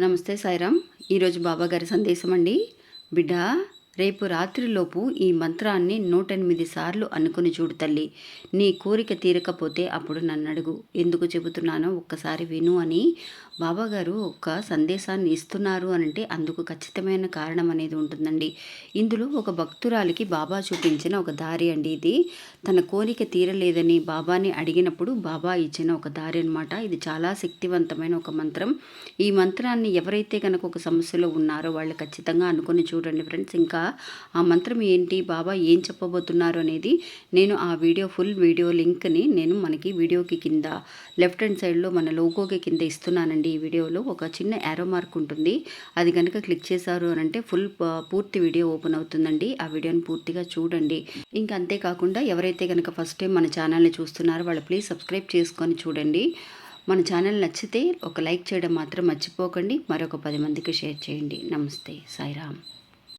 నమస్తే సాయిరామ్. ఈరోజు బాబాగారి సందేశం అండి బిడ్డ రేపు రాత్రిలోపు ఈ మంత్రాన్ని నూట ఎనిమిది సార్లు అనుకుని చూడు తల్లి. నీ కోరిక తీరకపోతే అప్పుడు నన్ను అడుగు ఎందుకు చెబుతున్నానో ఒక్కసారి విను అని బాబాగారు ఒక సందేశాన్ని ఇస్తున్నారు అని అంటే అందుకు ఖచ్చితమైన కారణం అనేది ఉంటుందండి. ఇందులో ఒక భక్తురాలికి బాబా చూపించిన ఒక దారి అండి ఇది. తన కోరిక తీరలేదని బాబాని అడిగినప్పుడు బాబా ఇచ్చిన ఒక దారి అనమాట ఇది చాలా శక్తివంతమైన ఒక మంత్రం. ఈ మంత్రాన్ని ఎవరైతే కనుక ఒక సమస్యలో ఉన్నారో వాళ్ళు ఖచ్చితంగా అనుకుని చూడండి ఫ్రెండ్స్. ఇంకా ఆ మంత్రం ఏంటి బాబా ఏం చెప్పబోతున్నారు అనేది నేను ఆ వీడియో ఫుల్ వీడియో లింక్ని నేను మనకి వీడియోకి కింద లెఫ్ట్ హ్యాండ్ సైడ్లో మన లోగోకి కింద ఇస్తున్నానండి ఈ వీడియోలో. ఒక చిన్న యారో మార్క్ ఉంటుంది. అది కనుక క్లిక్ చేశారు అని అంటే ఫుల్ పూర్తి వీడియో ఓపెన్ అవుతుందండి. ఆ వీడియోని పూర్తిగా చూడండి. ఇంకా అంతేకాకుండా ఎవరైతే కనుక ఫస్ట్ టైం మన ఛానల్ని చూస్తున్నారో వాళ్ళు ప్లీజ్ సబ్స్క్రైబ్ చేసుకొని చూడండి. మన ఛానల్ నచ్చితే ఒక లైక్ చేయడం మాత్రం మర్చిపోకండి. మరొక పది మందికి షేర్ చేయండి. నమస్తే. సాయిరామ్.